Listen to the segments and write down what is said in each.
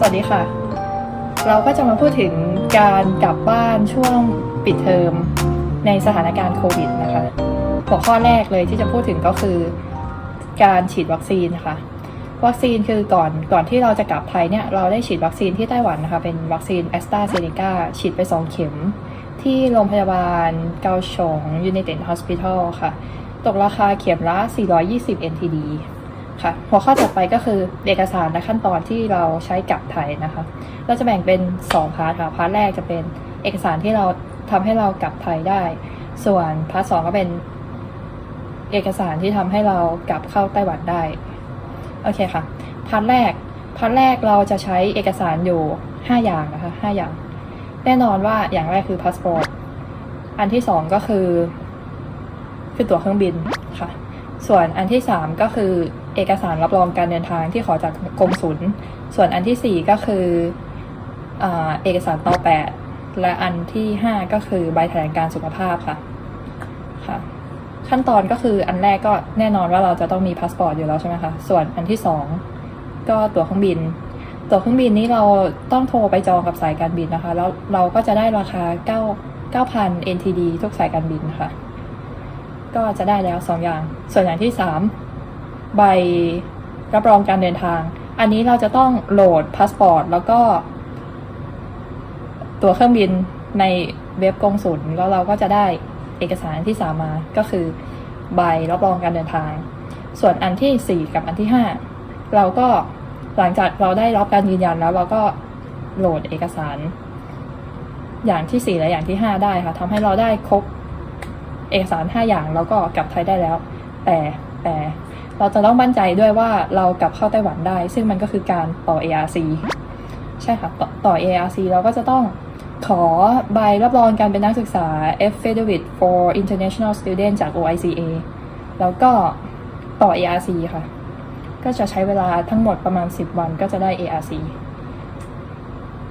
สวัสดีค่ะ เราก็จะมาพูดถึงการกลับบ้านช่วงปิดเทอมในสถานการณ์โควิดนะคะ หัวข้อแรกเลยที่จะพูดถึงก็คือการฉีดวัคซีนนะคะวัคซีนคือก่อนก่อนที่เราจะกลับไทยเนี่ยเราได้ฉีดวัคซีนที่ไต้หวันนะคะ เป็นวัคซีนแอสตราเซเนกาฉีดไป 2 เข็ม ที่โรงพยาบาลเกาฉง United Hospital ค่ะ ตกราคาเข็มละ 420 NTD ค่ะ หัวข้อต่อไปก็คือเอกสารและขั้นตอนที่เราใช้กับไทยนะคะ เราจะแบ่งเป็น 2 พาร์ทค่ะ พาร์ทแรกจะเป็นเอกสารที่เราทำให้เรากลับไทยได้ ส่วนพาร์ทสองก็เป็นเอกสารที่ทำให้เรากลับเข้าไต้หวันได้ โอเคค่ะ พาร์ทแรก พาร์ทแรกเราจะใช้เอกสารอยู่ 5 อย่างนะคะ5อย่าง แน่นอนว่าอย่างแรกคือพาสปอร์ต อันที่สองก็คือ คือตั๋วเครื่องบินค่ะ ส่วนอันที่สามก็คือ เอกสารรับรองการเดินทางที่ขอจากกรมศุลส่วนอันที่สี่ก็คืออเอกสารต่อแปดและอันที่ห้าก็คือใบแถลงการสุขภาพค่ะค่ะ ขั้นตอนก็คืออันแรกก็แน่นอนว่าเราจะต้องมีพาสปอร์ตอยู่แล้วใช่ไหมคะส่วนอันที่สองก็ตั๋วเครื่องบิน ตั๋วเครื่องบินนี้เราต้องโทรไปจองกับสายการบินนะคะ แล้วเราก็จะได้ราคา 9 9,000 NTD ทุกสายการบินค่ะ ก็จะได้แล้วสองอย่าง ส่วนอย่างที่สาม ใบรับรองการเดินทาง อันนี้เราจะต้องโหลดพาสปอร์ตแล้วก็ ตัวเครื่องบินในเว็บกงสุลแล้วเราก็จะได้เอกสารที่สามมาก็คือใบรับรองการเดินทาง ส่วนอันที่สี่กับอันที่ห้าเราก็หลังจากเราได้รับการยืนยันแล้วเราก็โหลดเอกสาร อย่างที่สี่และอย่างที่ห้าได้ค่ะทำให้เราได้ครบเอกสาร 5 อย่างเราก็กลับไทยได้แล้ว แต่แต่ เราจะต้องมั่นใจด้วยว่าเรากลับเข้าไต้หวันได้ ซึ่งมันก็คือการต่อ ARC ใช่ค่ะต่อต่อ ARC เราก็จะต้องขอใบรับรองการเป็นนักศึกษา F f e d e r i t for International Student จาก OICA แล้วก็ต่อ ARC ค่ะ ก็จะใช้เวลาทั้งหมดประมาณ 10 วันก็จะได้ ARC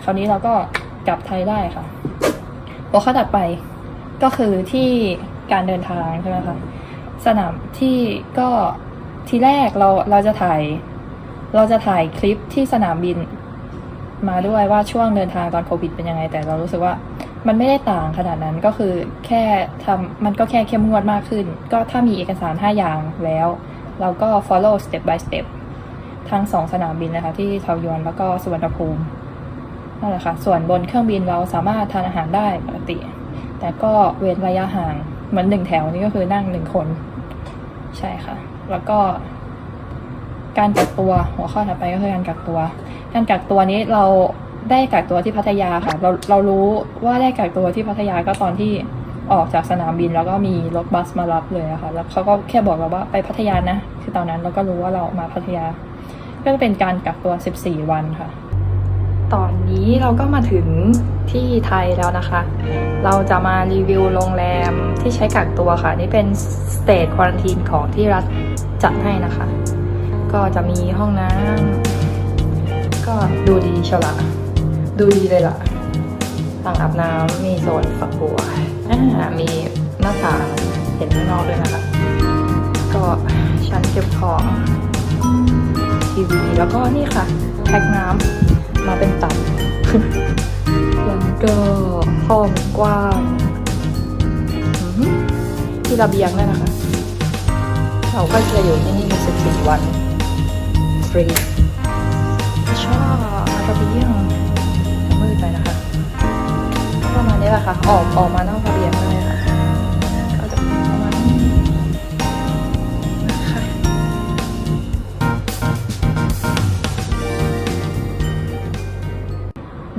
คราวนี้เราก็กลับไทยได้ค่ะหัวข้อถัดไปก็คือที่การเดินทางใช่ไหมคะสนามที่ก็ ทีแรกเราเราจะถ่าย เราจะถ่ายคลิปที่สนามบิน มาด้วยว่าช่วงเดินทางตอนโควิดเป็นยังไง แต่เรารู้สึกว่ามันไม่ได้ต่างขนาดนั้นก็คือแค่ทำมันก็แค่เข้มงวดมากขึ้น ก็ถ้ามีเอกสาร 5 อย่างแล้ว เราก็ follow step by step ทั้งสองสนามบินนะคะ ที่เทายวนแล้วก็สุวรรณภูมินั่นแหละค่ะ ส่วนบนเครื่องบินเราสามารถทานอาหารได้ปกติ แต่ก็เว้นระยะห่าง เหมือนหนึ่งแถวนี่ก็คือนั่งหนึ่งคน ใช่ค่ะ แล้วก็ การกักตัว หัวข้อถัดไปก็คือการกักตัว การกักตัวนี้เราได้กักตัวที่พัทยาค่ะ เราเรารู้ว่าได้กักตัวที่พัทยาก็ตอนที่ออกจากสนามบินแล้วก็มีรถบัสมารับเลยอะค่ะ แล้วเขาก็แค่บอกเราว่าไปพัทยานะ คือตอนนั้นเราก็รู้ว่าเรามาพัทยา ก็จะเป็นการกักตัว 14 วันค่ะ ตอนนี้เราก็มาถึงที่ไทยแล้วนะคะ เราจะมารีวิวโรงแรมที่ใช้กักตัวค่ะ นี่เป็นสเตทควอนตีนของที่รัฐจัดให้นะคะ ก็จะมีห้องน้ำก็ดูดีเชียวละดูดีเลยล่ะอ่างอาบน้ำมีโซนฝักบัวมีหน้าต่างเห็นข้างนอกด้วยนะคะ ก็ชั้นเก็บของทีวีแล้วก็นี่ค่ะแพ็คน้ำ มาเป็นตับ แล้วก็ห้องกว้างอื้อหือที่ระเบียงด้วยนะคะ เราก็จะอยู่ที่นี่14วันฟรีชอบระเบียงมืดไปนะคะก็ประมาณนี้แหละค่ะ ออกออกมานอก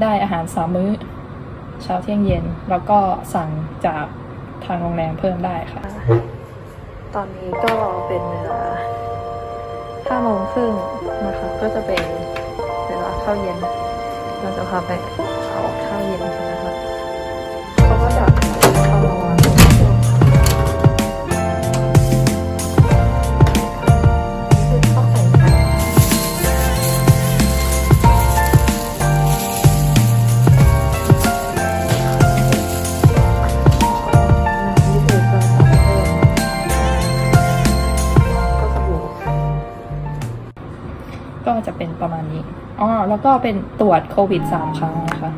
ได้อาหารสามมื้อ เช้าเที่ยงเย็น แล้วก็สั่งจากทางโรงแรมเพิ่มได้ค่ะ ตอนนี้ก็เป็นเวลาห้าโมงครึ่งนะคะก็จะเป็นเวลาข้าวเย็น เราจะพาไปเอาข้าวเย็นค่ะ จะเป็นประมาณนี้อ๋อแล้วก็เป็นตรวจโควิดสามครั้งนะคะ